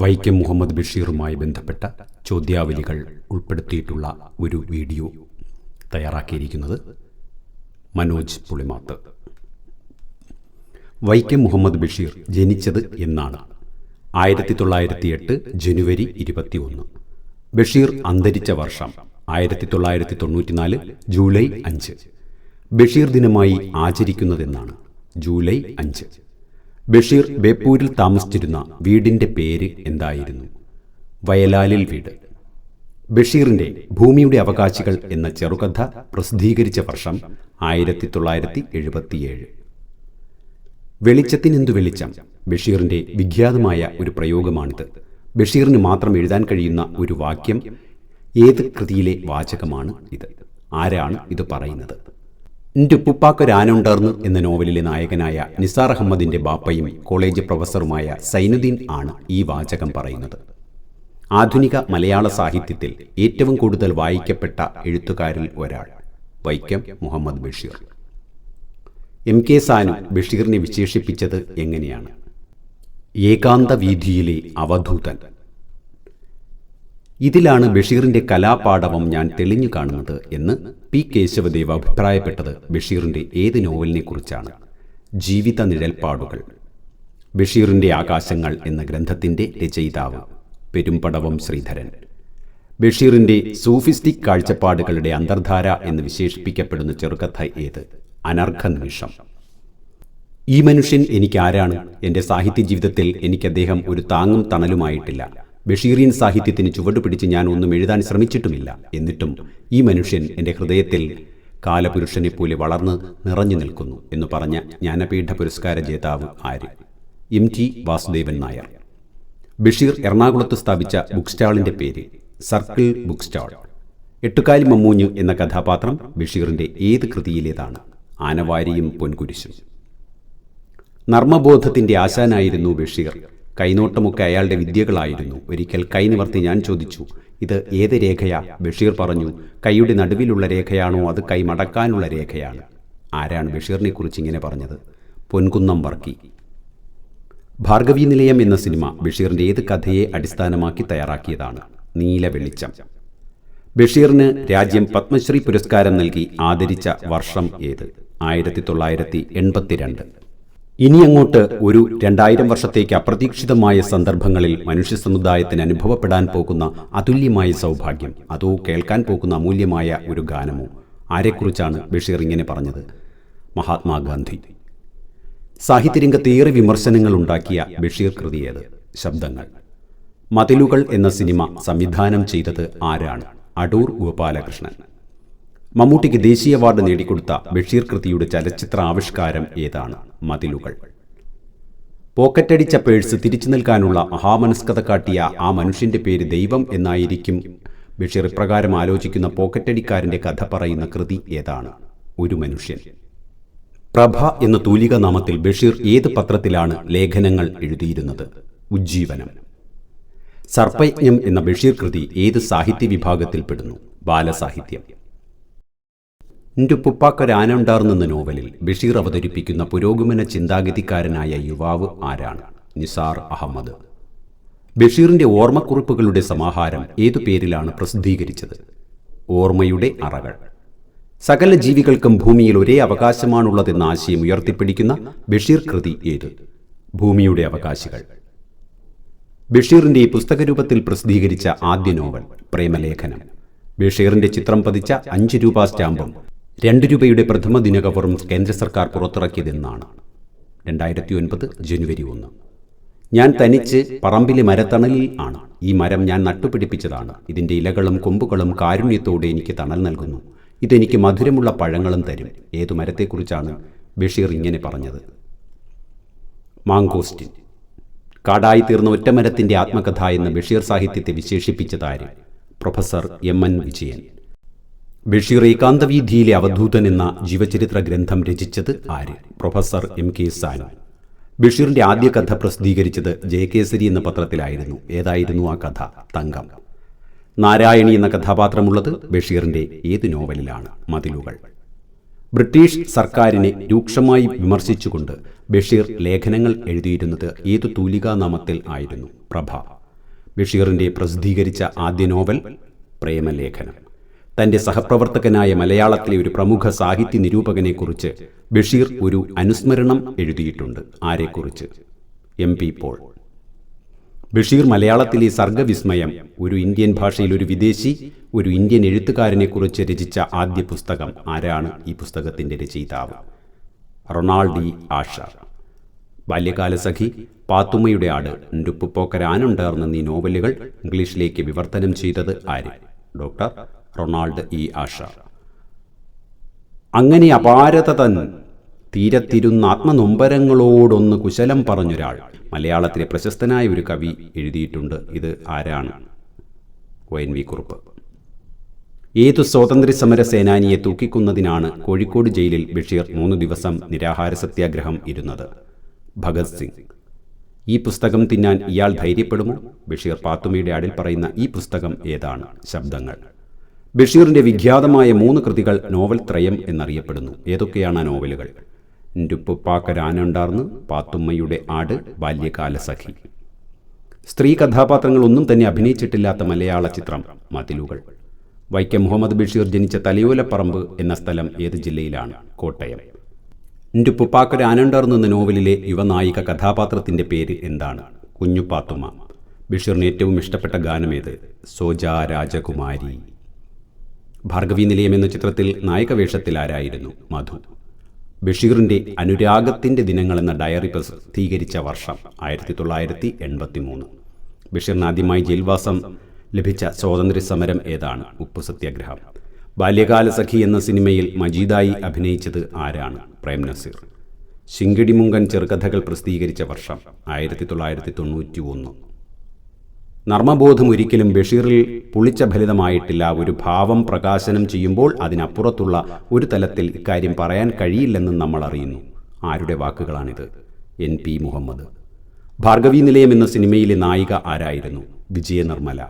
വൈക്കം മുഹമ്മദ് ബഷീറുമായി ബന്ധപ്പെട്ട ചോദ്യാവലികൾ ഉൾപ്പെടുത്തിയിട്ടുള്ള ഒരു വീഡിയോ തയ്യാറാക്കിയിരിക്കുന്നത് മനോജ് പുളിമാത്ത്. വൈക്കം മുഹമ്മദ് ബഷീർ ജനിച്ചത് എന്നാണ്. ആയിരത്തി തൊള്ളായിരത്തി എട്ട് ജനുവരി ഇരുപത്തി ഒന്ന് ബഷീർ അന്തരിച്ച വർഷം ആയിരത്തി തൊള്ളായിരത്തി തൊണ്ണൂറ്റിനാല് ജൂലൈ അഞ്ച്. ബഷീർ ദിനമായി ആചരിക്കുന്നതെന്നാണ് ജൂലൈ അഞ്ച്. ബഷീർ ബേപ്പൂരിൽ താമസിച്ചിരുന്ന വീടിന്റെ പേര് എന്തായിരുന്നു? വയലാലിൽ വീട്. ബഷീറിന്റെ ഭൂമിയുടെ അവകാശികൾ എന്ന ചെറുകഥ പ്രസിദ്ധീകരിച്ച വർഷം ആയിരത്തി തൊള്ളായിരത്തി എഴുപത്തിയേഴ് വെളിച്ചത്തിനെന്തു വെളിച്ചം? ബഷീറിന്റെ വിഖ്യാതമായ ഒരു പ്രയോഗമാണിത്. ബഷീറിന് മാത്രം എഴുതാൻ കഴിയുന്ന ഒരു വാക്യം ഏത് കൃതിയിലെ വാചകമാണ് ഇത്? ആരാണ് ഇത് പറയുന്നത്? എന്റെ ഉപ്പുപ്പാക്കൊരാനുണ്ടാർന്നു എന്ന നോവലിലെ നായകനായ നിസാർ അഹമ്മദിന്റെ ബാപ്പയും കോളേജ് പ്രൊഫസറുമായ സൈനുദ്ദീൻ ആണ് ഈ വാചകം പറയുന്നത്. ആധുനിക മലയാള സാഹിത്യത്തിൽ ഏറ്റവും കൂടുതൽ വായിക്കപ്പെട്ട എഴുത്തുകാരിൽ ഒരാൾ വൈക്കം മുഹമ്മദ് ബഷീർ. എം കെ സാനു ബഷീറിനെ വിശേഷിപ്പിച്ചത് എങ്ങനെയാണ്? ഏകാന്ത വീതിയിലെ അവധൂതൻ ഇതിലാണ് ബഷീറിന്റെ കലാപാഠവം ഞാൻ തെളിഞ്ഞു കാണുന്നത് എന്ന് പി കേശവദേവ് അഭിപ്രായപ്പെട്ടത് ബഷീറിന്റെ ഏത് നോവലിനെക്കുറിച്ചാണ്. ജീവിത നിഴൽപ്പാടുകൾ. ബഷീറിന്റെ ആകാശങ്ങൾ എന്ന ഗ്രന്ഥത്തിന്റെ രചയിതാവ് പെരുമ്പടവം ശ്രീധരൻ. ബഷീറിന്റെ സൂഫിസ്റ്റിക് കാഴ്ചപ്പാടുകളുടെ അന്തർധാര എന്ന് വിശേഷിപ്പിക്കപ്പെടുന്ന ചെറുകഥ ഏത്? അനർഘ നിമിഷം ഈ മനുഷ്യൻ എനിക്ക് ആരാണ് എന്റെ സാഹിത്യ ജീവിതത്തിൽ എനിക്ക് അദ്ദേഹം ഒരു താങ്ങും തണലുമായിട്ടില്ല. ബഷീറിയൻ സാഹിത്യത്തിന് ചുവടുപിടിച്ച് ഞാൻ ഒന്നും എഴുതാൻ ശ്രമിച്ചിട്ടുമില്ല. എന്നിട്ടും ഈ മനുഷ്യൻ എന്റെ ഹൃദയത്തിൽ കാലപുരുഷനെ പോലെ വളർന്ന് നിറഞ്ഞു നിൽക്കുന്നു എന്ന് പറഞ്ഞ ജ്ഞാനപീഠ പുരസ്കാര ജേതാവ് ആര്? M T Vasudevan Nair. Basheer എറണാകുളത്ത് സ്ഥാപിച്ച ബുക്ക് സ്റ്റാളിന്റെ പേര് സർക്കിൾ ബുക്ക് സ്റ്റാൾ. എട്ടുകാലി മമ്മൂഞ്ഞ് എന്ന കഥാപാത്രം ബഷീറിന്റെ ഏത് കൃതിയിലേതാണ്? ആനവാരിയും പൊൻകുരിശും. നർമ്മബോധത്തിന്റെ ആശാനായിരുന്നു ബഷീർ. കൈനോട്ടമൊക്കെ അയാളുടെ വിദ്യകളായിരുന്നു. ഒരിക്കൽ കൈ നിവർത്തി ഞാൻ ചോദിച്ചു ഇത് ഏത് രേഖയാ? ബഷീർ പറഞ്ഞു കൈയുടെ നടുവിലുള്ള രേഖയാണോ? അത് കൈ മടക്കാനുള്ള രേഖയാണ്. ആരാണ് ബഷീറിനെ കുറിച്ച് ഇങ്ങനെ പറഞ്ഞത്? പൊൻകുന്നം വർക്കി. ഭാർഗവി നിലയം എന്ന സിനിമ ബഷീറിന്റെ ഏത് കഥയെ അടിസ്ഥാനമാക്കി തയ്യാറാക്കിയതാണ്. നീല വെളിച്ചം. ബഷീറിന് രാജ്യം പത്മശ്രീ പുരസ്കാരം നൽകി ആദരിച്ച വർഷം ഏത്? ആയിരത്തി തൊള്ളായിരത്തി എൺപത്തിരണ്ട് ഇനി അങ്ങോട്ട് ഒരു രണ്ടായിരം വർഷത്തേക്ക് അപ്രതീക്ഷിതമായ സന്ദർഭങ്ങളിൽ മനുഷ്യ സമുദായത്തിന് അനുഭവപ്പെടാൻ പോകുന്ന അതുല്യമായ സൗഭാഗ്യം അതോ കേൾക്കാൻ പോകുന്ന അമൂല്യമായ ഒരു ഗാനമോ? ആരെക്കുറിച്ചാണ് ബഷീർ ഇങ്ങനെ പറഞ്ഞത്? മഹാത്മാഗാന്ധി. സാഹിത്യരംഗത്ത് ഏറെ വിമർശനങ്ങൾ ഉണ്ടാക്കിയ ബഷീർ കൃതിയേത് ശബ്ദങ്ങൾ. മതിലുകൾ എന്ന സിനിമ സംവിധാനം ചെയ്തത് ആരാണ്? അടൂർ ഗോപാലകൃഷ്ണൻ. മമ്മൂട്ടിക്ക് ദേശീയ അവാർഡ് നേടിക്കൊടുത്ത ബഷീർ കൃതിയുടെ ചലച്ചിത്ര ആവിഷ്കാരം ഏതാണ്? മതിലുകൾ. പോക്കറ്റടിച്ച പേഴ്സ് തിരിച്ചു നൽകാനുള്ള മഹാമനസ്കത കാട്ടിയ ആ മനുഷ്യന്റെ പേര് ദൈവം എന്നായിരിക്കും ബഷീർ ഇപ്രകാരം ആലോചിക്കുന്ന പോക്കറ്റടിക്കാരന്റെ കഥ പറയുന്ന കൃതി ഏതാണ്? ഒരു മനുഷ്യൻ. പ്രഭ എന്ന തൂലിക നാമത്തിൽ ബഷീർ ഏത് പത്രത്തിലാണ് ലേഖനങ്ങൾ എഴുതിയിരുന്നത്? ഉജ്ജീവനം. സർപ്പയജ്ഞം എന്ന ബഷീർ കൃതി ഏത് സാഹിത്യ വിഭാഗത്തിൽപ്പെടുന്നു ബാലസാഹിത്യം. എന്റെ ഉപ്പുപ്പാക്കൊരാനുണ്ടാർന്നെന്ന നോവലിൽ ബഷീർ അവതരിപ്പിക്കുന്ന പുരോഗമന ചിന്താഗതിക്കാരനായ യുവാവ് ആരാണ്? നിസാർ അഹമ്മദ്. ബഷീറിന്റെ ഓർമ്മക്കുറിപ്പുകളുടെ സമാഹാരം ഏതു പേരിലാണ് പ്രസിദ്ധീകരിച്ചത്? ഓർമ്മയുടെ അറകൾ. സകല ജീവികൾക്കും ഭൂമിയിൽ ഒരേ അവകാശമാണുള്ളതെന്ന ആശയം ഉയർത്തിപ്പിടിക്കുന്ന ബഷീർ കൃതി ഏത്? ഭൂമിയുടെ അവകാശികൾ. ബഷീറിന്റെ പുസ്തകരൂപത്തിൽ പ്രസിദ്ധീകരിച്ച ആദ്യ നോവൽ പ്രേമലേഖനം. ബഷീറിന്റെ ചിത്രം പതിച്ച അഞ്ച് രൂപ സ്റ്റാമ്പും രണ്ട് രൂപയുടെ പ്രഥമ ദിനകവറും കേന്ദ്ര സർക്കാർ പുറത്തിറക്കിയതെന്നാണ്. രണ്ടായിരത്തി ഒൻപത് ജനുവരി ഒന്ന്. ഞാൻ തനിച്ച് പറമ്പിലെ മരത്തണലിൽ ആണ്. ഈ മരം ഞാൻ നട്ടുപിടിപ്പിച്ചതാണ്. ഇതിന്റെ ഇലകളും കൊമ്പുകളും കാരുണ്യത്തോടെ എനിക്ക് തണൽ നൽകുന്നു. ഇതെനിക്ക് മധുരമുള്ള പഴങ്ങളും തരും. ഏതു മരത്തെക്കുറിച്ചാണ് ബഷീർ ഇങ്ങനെ പറഞ്ഞത്? മാങ്കോസ്റ്റിൻ. കാടായി തീർന്ന ഒറ്റമരത്തിന്റെ ആത്മകഥ എന്ന് ബഷീർ സാഹിത്യത്തെ വിശേഷിപ്പിച്ചതാര്? Professor M N Vijayan. Basheer ഏകാന്തവീതിയിലെ അവധൂതൻ എന്ന ജീവചരിത്ര ഗ്രന്ഥം രചിച്ചത് ആര്? Professor M K Sanu. ബഷീറിന്റെ ആദ്യ കഥ പ്രസിദ്ധീകരിച്ചത് ജയകേസരി എന്ന പത്രത്തിലായിരുന്നു. ഏതായിരുന്നു ആ കഥ? തങ്കം. നാരായണി എന്ന കഥാപാത്രമുള്ളത് ബഷീറിന്റെ ഏത് നോവലിലാണ്? മതിലുകൾ. ബ്രിട്ടീഷ് സർക്കാരിനെ രൂക്ഷമായി വിമർശിച്ചുകൊണ്ട് ബഷീർ ലേഖനങ്ങൾ എഴുതിയിരുന്നത് ഏതു തൂലികാനാമത്തിൽ ആയിരുന്നു? പ്രഭ. ബഷീറിന്റെ പ്രസിദ്ധീകരിച്ച ആദ്യ നോവൽ പ്രേമലേഖനം. തന്റെ സഹപ്രവർത്തകനായ മലയാളത്തിലെ ഒരു പ്രമുഖ സാഹിത്യ നിരൂപകനെക്കുറിച്ച് ബഷീർ ഒരു അനുസ്മരണം എഴുതിയിട്ടുണ്ട്. ആരെക്കുറിച്ച്? M P Paul. ബഷീർ മലയാളത്തിലെ സർഗവിസ്മയം ഒരു ഇന്ത്യൻ ഭാഷയിൽ ഒരു വിദേശി ഒരു ഇന്ത്യൻ എഴുത്തുകാരനെക്കുറിച്ച് രചിച്ച ആദ്യ പുസ്തകം ആരാണ് ഈ പുസ്തകത്തിന്റെ രചയിതാവ്? റൊണാൾഡി ആഷ ബാല്യകാലസഖി പാത്തുമ്മയുടെ ആട് നുപ്പുപ്പോക്കരാനുണ്ടാർന്ന നീ നോവലുകൾ ഇംഗ്ലീഷിലേക്ക് വിവർത്തനം ചെയ്തത് ആര്? ഡോക്ടർ റൊണാൾഡ് ഇ ആഷ അങ്ങനെ അപാരത തൻ തീരത്തിരുന്ന ആത്മനൊമ്പരങ്ങളോടൊന്ന് കുശലം പറഞ്ഞൊരാൾ മലയാളത്തിലെ പ്രശസ്തനായ ഒരു കവി എഴുതിയിട്ടുണ്ട്. ഇത് ആരാണ്? O N V Kurup. ഏതു സ്വാതന്ത്ര്യ സമര സേനാനിയെ തൂക്കിക്കുന്നതിനാണ് കോഴിക്കോട് ജയിലിൽ ബഷീർ മൂന്ന് ദിവസം നിരാഹാര സത്യാഗ്രഹം ഇരുന്നത്? ഭഗത് സിംഗ്. ഈ പുസ്തകം തിന്നാൻ ഇയാൾ ധൈര്യപ്പെടുമോ? ബഷീർ പാത്തുമയുടെ ആടിൽ പറയുന്ന ഈ പുസ്തകം ഏതാണ്? ശബ്ദങ്ങൾ. ബഷീറിന്റെ വിഖ്യാതമായ മൂന്ന് കൃതികൾ നോവൽ ത്രയം എന്നറിയപ്പെടുന്നു. ഏതൊക്കെയാണ് ആ നോവലുകൾ? ന്റുപ്പുപ്പാക്കരാനുണ്ടാർന്ന് പാത്തുമ്മയുടെ ആട് ബാല്യകാല സഖി സ്ത്രീ കഥാപാത്രങ്ങളൊന്നും തന്നെ അഭിനയിച്ചിട്ടില്ലാത്ത മലയാള ചിത്രം മതിലുകൾ. വൈക്കം മുഹമ്മദ് ബഷീർ ജനിച്ച തലയോലപ്പറമ്പ് എന്ന സ്ഥലം ഏത് ജില്ലയിലാണ്? കോട്ടയം. ന്റുപ്പുപ്പാക്കരാനുണ്ടാർന്ന് എന്ന നോവലിലെ യുവനായിക കഥാപാത്രത്തിന്റെ പേര് എന്താണ്? കുഞ്ഞുപാത്തുമ്മ ബഷീറിന് ഏറ്റവും ഇഷ്ടപ്പെട്ട ഗാനമേത്? സോജാ രാജകുമാരി. ഭാർഗവി നിലയം എന്ന ചിത്രത്തിൽ നായകവേഷത്തിൽ ആരായിരുന്നു മധു? ബഷീറിന്റെ അനുരാഗത്തിന്റെ ദിനങ്ങൾ എന്ന ഡയറി പ്രസിദ്ധീകരിച്ച വർഷം ആയിരത്തി തൊള്ളായിരത്തി എൺപത്തി മൂന്ന് ബഷീറിന് ആദ്യമായി ജയിൽവാസം ലഭിച്ച സ്വാതന്ത്ര്യ സമരം ഏതാണ്? ഉപ്പു സത്യാഗ്രഹം. ബാല്യകാല സഖി എന്ന സിനിമയിൽ മജീദായി അഭിനയിച്ചത് ആരാണ്? പ്രേം നസീർ. ശിങ്കിടിമുങ്കൻ ചെറുകഥകൾ പ്രസിദ്ധീകരിച്ച വർഷം ആയിരത്തി തൊള്ളായിരത്തി തൊണ്ണൂറ്റി ഒന്ന് നർമ്മബോധം ഒരിക്കലും ബഷീറിൽ പുളിച്ച ഫലിതമായിട്ടില്ല. ഒരു ഭാവം പ്രകാശനം ചെയ്യുമ്പോൾ അതിനപ്പുറത്തുള്ള ഒരു തലത്തിൽ ഇക്കാര്യം പറയാൻ കഴിയില്ലെന്നും നമ്മൾ അറിയുന്നു. ആരുടെ വാക്കുകളാണിത്? N P Muhammad. ഭാർഗവി നിലയം എന്ന സിനിമയിലെ നായിക ആരായിരുന്നു? വിജയ നിർമ്മല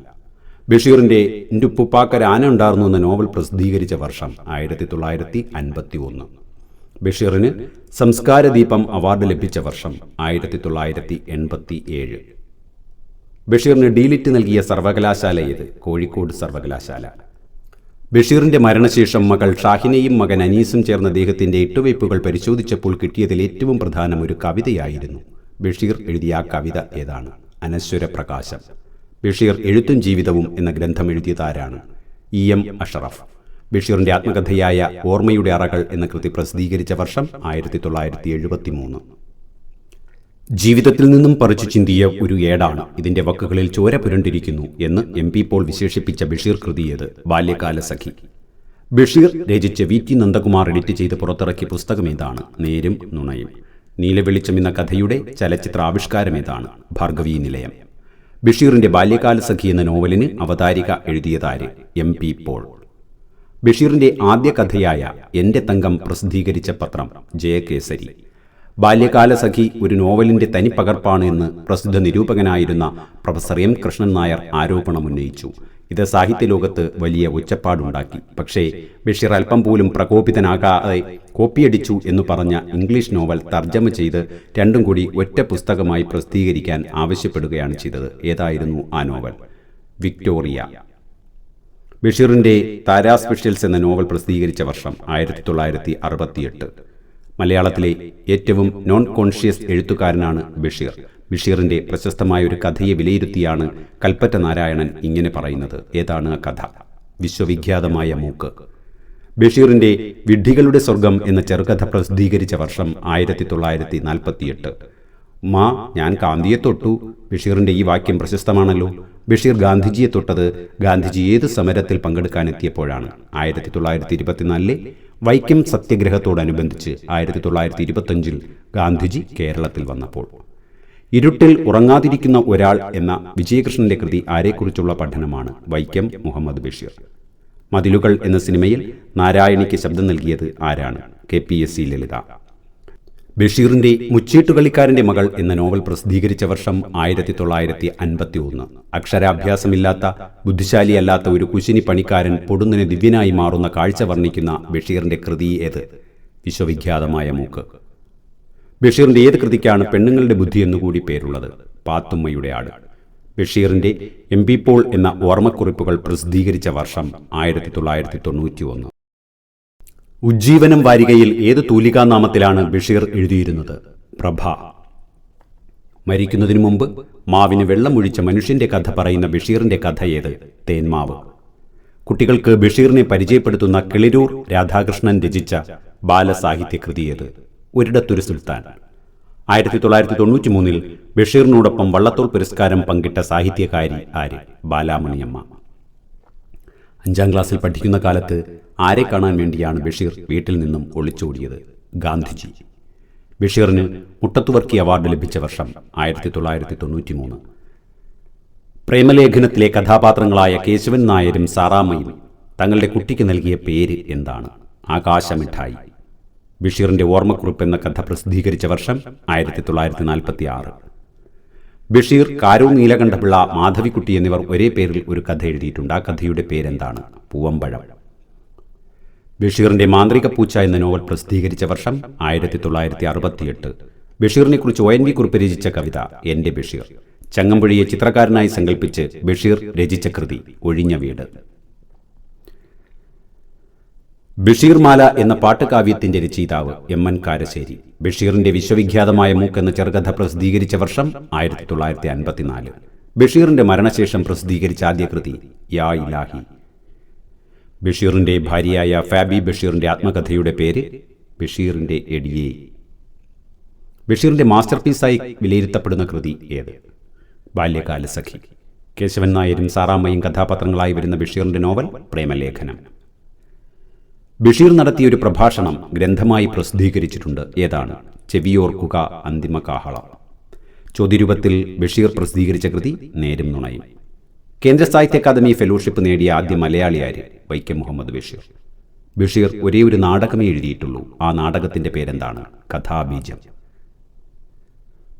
ബഷീറിന്റെ ന്റുപ്പുപ്പാക്കർ ആന ഉണ്ടായിരുന്നു എന്ന നോവൽ പ്രസിദ്ധീകരിച്ച വർഷം ആയിരത്തി തൊള്ളായിരത്തി അൻപത്തി ഒന്ന് ബഷീറിന് സംസ്കാരദീപം അവാർഡ് ലഭിച്ച വർഷം ആയിരത്തി തൊള്ളായിരത്തി എൺപത്തി ഏഴ് ബഷീറിന് ഡീലിറ്റ് നൽകിയ സർവകലാശാല ഇത് കോഴിക്കോട് സർവകലാശാല. ബഷീറിന്റെ മരണശേഷം മകൾ ഷാഹിനയും മകൻ അനീസും ചേർന്ന അദ്ദേഹത്തിന്റെ എട്ടുവയ്പ്പുകൾ പരിശോധിച്ചപ്പോൾ കിട്ടിയതിൽ ഏറ്റവും പ്രധാനം ഒരു കവിതയായിരുന്നു. ബഷീർ എഴുതിയ ആ കവിത ഏതാണ്? അനശ്വര പ്രകാശം ബഷീർ എഴുത്തും ജീവിതവും എന്ന ഗ്രന്ഥം എഴുതിയതാരാണ്? E M Ashraf. ബഷീറിന്റെ ആത്മകഥയായ ഓർമ്മയുടെ അറകൾ എന്ന കൃതി പ്രസിദ്ധീകരിച്ച വർഷം ആയിരത്തി തൊള്ളായിരത്തി എഴുപത്തി മൂന്ന് ജീവിതത്തിൽ നിന്നും പറിച്ചു ചിന്തിയ ഒരു ഏടാണ്. ഇതിന്റെ വക്കുകളിൽ ചോര പുരണ്ടിരിക്കുന്നു എന്ന് എം പി പോൾ വിശേഷിപ്പിച്ച ബഷീർ കൃതിയത് ബാല്യകാല സഖി. ബഷീർ രചിച്ച് വി ടി നന്ദകുമാർ എഡിറ്റ് ചെയ്ത് പുറത്തിറക്കിയ പുസ്തകം ഏതാണ്? നേരും നുണയും. നീലവെളിച്ചം എന്ന കഥയുടെ ചലച്ചിത്ര ആവിഷ്കാരം ഏതാണ്? ഭാർഗവീ നിലയം. ബഷീറിന്റെ ബാല്യകാല സഖി എന്ന നോവലിന് അവതാരിക എഴുതിയതാര്? M P Paul. ബഷീറിന്റെ ആദ്യ കഥയായ എന്റെ തങ്കം പ്രസിദ്ധീകരിച്ച പത്രം ജയകേസരി. ബാല്യകാല സഖി ഒരു നോവലിന്റെ തനിപ്പകർപ്പാണ് എന്ന് പ്രസിദ്ധ നിരൂപകനായിരുന്ന പ്രൊഫസർ എം. കൃഷ്ണൻ നായർ ആരോപണം ഉന്നയിച്ചു ഇത് സാഹിത്യ സാഹിത്യലോകത്ത് വലിയ ഒച്ചപ്പാടുണ്ടാക്കി. പക്ഷേ ബഷീർ അല്പം പോലും പ്രകോപിതനാകാതെ കോപ്പിയടിച്ചു എന്ന് പറഞ്ഞ ഇംഗ്ലീഷ് നോവൽ തർജമ ചെയ്ത് രണ്ടും കൂടി ഒറ്റ പുസ്തകമായി പ്രസിദ്ധീകരിക്കാൻ ആവശ്യപ്പെടുകയാണ് ചെയ്തത്. ഏതായിരുന്നു ആ നോവൽ? വിക്ടോറിയ. ബഷീറിന്റെ താരാ സ്പെഷ്യൽസ് എന്ന നോവൽ പ്രസിദ്ധീകരിച്ച വർഷം ആയിരത്തി തൊള്ളായിരത്തി അറുപത്തിയെട്ട്. മലയാളത്തിലെ ഏറ്റവും നോൺ കോൺഷ്യസ് എഴുത്തുകാരനാണ് ബഷീർ. ബഷീറിന്റെ പ്രശസ്തമായ ഒരു കഥയെ വിലയിരുത്തിയാണ് കൽപ്പറ്റ നാരായണൻ ഇങ്ങനെ പറയുന്നത്. ഏതാണ് ആ കഥ? വിശ്വവിഖ്യാതമായ മൂക്ക്. ബഷീറിന്റെ വിഡ്ഢികളുടെ സ്വർഗം എന്ന ചെറുകഥ പ്രസിദ്ധീകരിച്ച വർഷം ആയിരത്തി തൊള്ളായിരത്തി നാൽപ്പത്തിയെട്ട് മാ ഞാൻ ഗാന്ധിയെ തൊട്ടു. ബഷീറിന്റെ ഈ വാക്യം പ്രശസ്തമാണല്ലോ. ബഷീർ ഗാന്ധിജിയെ തൊട്ടത് ഗാന്ധിജി ഏത് സമരത്തിൽ പങ്കെടുക്കാനെത്തിയപ്പോഴാണ്. ആയിരത്തി തൊള്ളായിരത്തി ഇരുപത്തിനാലിലെ വൈക്കം സത്യഗ്രഹത്തോടനുബന്ധിച്ച് ആയിരത്തി തൊള്ളായിരത്തി ഇരുപത്തഞ്ചിൽ ഗാന്ധിജി കേരളത്തിൽ വന്നപ്പോൾ. ഇരുട്ടിൽ ഉറങ്ങാതിരിക്കുന്ന ഒരാൾ എന്ന വിജയകൃഷ്ണന്റെ കൃതി ആരെക്കുറിച്ചുള്ള പഠനമാണ് വൈക്കം മുഹമ്മദ് ബഷീർ. മതിലുകൾ എന്ന സിനിമയിൽ നാരായണിക്ക് ശബ്ദം നൽകിയത് ആരാണ്? K P S C Lalitha. ബഷീറിന്റെ മുച്ചീട്ടുകളിക്കാരന്റെ മകൾ എന്ന നോവൽ പ്രസിദ്ധീകരിച്ച വർഷം ആയിരത്തി തൊള്ളായിരത്തി അൻപത്തി ഒന്ന് അക്ഷരാഭ്യാസമില്ലാത്ത ബുദ്ധിശാലിയല്ലാത്ത ഒരു കുശിനി പണിക്കാരൻ പൊടുന്നിന് ദിവ്യനായി മാറുന്ന കാഴ്ച വർണിക്കുന്ന ബഷീറിന്റെ കൃതി ഏത്? വിശ്വവിഖ്യാതമായ മൂക്ക്. ബഷീറിന്റെ ഏത് കൃതിക്കാണ് പെണ്ണുങ്ങളുടെ ബുദ്ധി എന്നുകൂടി പേരുള്ളത്? പാത്തുമ്മയുടെ ആട്. ബഷീറിന്റെ എം പി പോൾ എന്ന ഓർമ്മക്കുറിപ്പുകൾ പ്രസിദ്ധീകരിച്ച വർഷം ആയിരത്തി തൊള്ളായിരത്തി തൊണ്ണൂറ്റി ഒന്ന് ഉജ്ജീവനം വാരികയിൽ ഏത് തൂലികാനാമത്തിലാണ് ബഷീർ എഴുതിയിരുന്നത്? പ്രഭ. മരിക്കുന്നതിനു മുമ്പ് മാവിന് വെള്ളമൊഴിച്ച മനുഷ്യന്റെ കഥ പറയുന്ന ബഷീറിന്റെ കഥ ഏത്? തേന്മാവ് കുട്ടികൾക്ക് ബഷീറിനെ പരിചയപ്പെടുത്തുന്ന കിളിരൂർ രാധാകൃഷ്ണൻ രചിച്ച ബാലസാഹിത്യ കൃതി ഏത്? ഒരിടത്തൊരു സുൽത്താൻ. ആയിരത്തി തൊള്ളായിരത്തി തൊണ്ണൂറ്റി മൂന്നിൽ ബഷീറിനോടൊപ്പം വള്ളത്തോൾ പുരസ്കാരം പങ്കിട്ട സാഹിത്യകാരി ആര്? ബാലാമണിയമ്മ. അഞ്ചാം ക്ലാസ്സിൽ പഠിക്കുന്ന കാലത്ത് ആരെ കാണാൻ വേണ്ടിയാണ് ബഷീർ വീട്ടിൽ നിന്നും ഒളിച്ചോടിയത്? ഗാന്ധിജി. ബഷീറിന് മുട്ടത്തുവർക്കി അവാർഡ് ലഭിച്ച വർഷം ആയിരത്തി തൊള്ളായിരത്തി തൊണ്ണൂറ്റി മൂന്ന് പ്രേമലേഖനത്തിലെ കഥാപാത്രങ്ങളായ കേശവൻ നായരും സാറാമ്മയും തങ്ങളുടെ കുട്ടിക്ക് നൽകിയ പേര് എന്താണ്? ആകാശമിഠായി. ബഷീറിന്റെ ഓർമ്മക്കുറിപ്പ് എന്ന കഥ പ്രസിദ്ധീകരിച്ച വർഷം ആയിരത്തി തൊള്ളായിരത്തി നാൽപ്പത്തി ആറ് ബഷീർ കാരോ നീലകണ്ഠപിള്ള മാധവിക്കുട്ടി എന്നിവർ ഒരേ പേരിൽ ഒരു കഥ എഴുതിയിട്ടുണ്ട്. ആ കഥയുടെ പേരെന്താണ്? പൂവമ്പഴം. ബഷീറിന്റെ മാന്ത്രിക പൂച്ച എന്ന നോവൽ പ്രസിദ്ധീകരിച്ച വർഷം ആയിരത്തി തൊള്ളായിരത്തി അറുപത്തിയെട്ട് ബഷീറിനെ കുറിച്ച് ഒ എൻ വി കുറിപ്പ് രചിച്ച കവിത എന്റെ ബഷീർ. ചങ്ങമ്പുഴിയെ ചിത്രകാരനായി സങ്കല്പിച്ച് ബഷീർ രചിച്ച കൃതി ഒഴിഞ്ഞ വീട്. ബഷീർമാല എന്ന പാട്ടുകാവ്യത്തിന്റെ രചയിതാവ് എം എൻ കാരശ്ശേരി. ബഷീറിന്റെ വിശ്വവിഖ്യാതമായ മൂക്ക് എന്ന ചെറുകഥ പ്രസിദ്ധീകരിച്ച വർഷം ആയിരത്തി തൊള്ളായിരത്തി അൻപത്തിനാല് ബഷീറിന്റെ മരണശേഷം പ്രസിദ്ധീകരിച്ച ആദ്യ കൃതി യാ ഇലാഹി. ബഷീറിന്റെ ഭാര്യയായ ഫാബി ബഷീറിന്റെ ആത്മകഥയുടെ പേര് ബഷീറിന്റെ എഡിയെ ബഷീറിന്റെ മാസ്റ്റർ പീസായി വിലയിരുത്തപ്പെടുന്ന കൃതി ഏത്? ബാല്യകാല സഖി കേശവൻ നായരും സാറാമ്മയും കഥാപാത്രങ്ങളായി വരുന്ന ബഷീറിന്റെ നോവൽ പ്രേമലേഖനം. ബഷീർ നടത്തിയ ഒരു പ്രഭാഷണം ഗ്രന്ഥമായി പ്രസിദ്ധീകരിച്ചിട്ടുണ്ട്. ഏതാണ്? ചെവിയോർക്കുക അന്തിമ കാഹളം. ചോദ്യരൂപത്തിൽ ബഷീർ പ്രസിദ്ധീകരിച്ച കൃതി നേരും നുണയും. കേന്ദ്ര സാഹിത്യ അക്കാദമി ഫെലോഷിപ്പ് നേടിയ ആദ്യ മലയാളിയാര് വൈക്കം മുഹമ്മദ് ബഷീർ. ബഷീർ ഒരേ ഒരു നാടകമേ എഴുതിയിട്ടുള്ളൂ. ആ നാടകത്തിന്റെ പേരെന്താണ്? കഥാബീജം.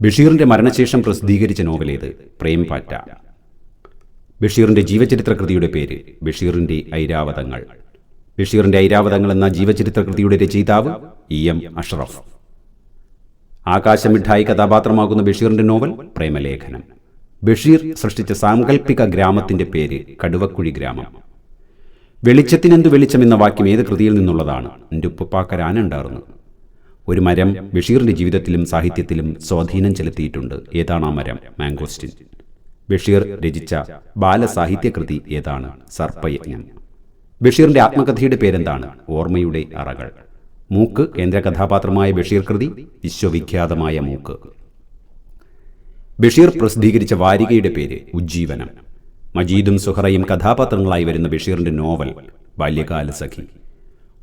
ബഷീറിന്റെ മരണശേഷം പ്രസിദ്ധീകരിച്ച നോവലേത് പ്രേം പാറ്റ. ബഷീറിന്റെ ജീവചരിത്ര കൃതിയുടെ പേര് ബഷീറിന്റെ ഐരാവതങ്ങൾ. ബഷീറിന്റെ ഐരാവതങ്ങൾ എന്ന ജീവചരിത്രകൃതിയുടെ രചയിതാവ് ഇ എം അഷ്റഫ്. ആകാശമിഠായി കഥാപാത്രമാകുന്ന ബഷീറിന്റെ നോവൽ പ്രേമലേഖനം. ബഷീർ സൃഷ്ടിച്ച സാങ്കല്പിക ഗ്രാമത്തിന്റെ പേര് കടുവക്കുഴി ഗ്രാമം. വെളിച്ചത്തിനെന്തു വെളിച്ചം എന്ന വാക്യം ഏത് കൃതിയിൽ നിന്നുള്ളതാണ് എന്റെ ഉപ്പാക്കരാനുണ്ടായിരുന്നു ഒരു മരം ബഷീറിന്റെ ജീവിതത്തിലും സാഹിത്യത്തിലും സ്വാധീനം ചെലുത്തിയിട്ടുണ്ട്. ഏതാണ് ആ മരം? മാംഗോസ്റ്റിൻ. ബഷീർ രചിച്ച ബാലസാഹിത്യകൃതി ഏതാണ്? സർപ്പയജ്ഞം. ബഷീറിന്റെ ആത്മകഥയുടെ പേരെന്താണ്? ഓർമ്മയുടെ അറകൾ. മൂക്ക് കേന്ദ്ര കഥാപാത്രമായ ബഷീർ കൃതി വിശ്വവിഖ്യാതമായ മൂക്ക്. ബഷീർ പ്രസിദ്ധീകരിച്ച വാരികയുടെ പേര് ഉജ്ജീവനം. മജീദും സുഹറയും കഥാപാത്രങ്ങളായി വരുന്ന ബഷീറിന്റെ നോവൽ ബാല്യകാല സഖി.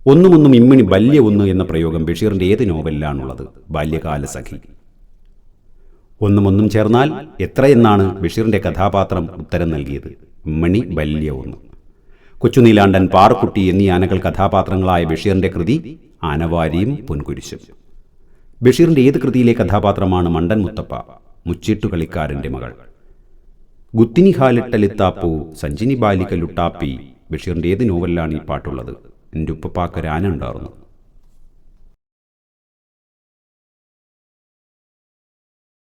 ഒന്നുമൊന്നും ഇമ്മിണി ബല്യ ഒന്ന് എന്ന പ്രയോഗം ബഷീറിന്റെ ഏത് നോവലിലാണുള്ളത്? ബാല്യകാല സഖി. ഒന്നുമൊന്നും ചേർന്നാൽ എത്രയെന്നാണ് ബഷീറിന്റെ കഥാപാത്രം ഉത്തരം നൽകിയത്? ഇമ്മണി ബല്യ ഒന്ന്. കൊച്ചുനീലാണ്ടൻ പാറക്കുട്ടി എന്നീ ആനകൾ കഥാപാത്രങ്ങളായ ബഷീറിന്റെ കൃതി ആനവാരിയും പൊൻകുരിശും. ബഷീറിന്റെ ഏത് കൃതിയിലെ കഥാപാത്രമാണ് മണ്ടൻ മുത്തപ്പ മുച്ചിട്ടു കളിക്കാരന്റെ മകൾ. ഗുത്തിനി ഹാലിട്ടലിത്താപ്പു സഞ്ചിനി ബാലിക്കലുട്ടാപ്പി ബഷീറിന്റെ ഏത് നോവലിലാണ് ഈ പാട്ടുള്ളത്? എന്റെ ഉപ്പപ്പാക്കൊരാന ഉണ്ടായിരുന്നു.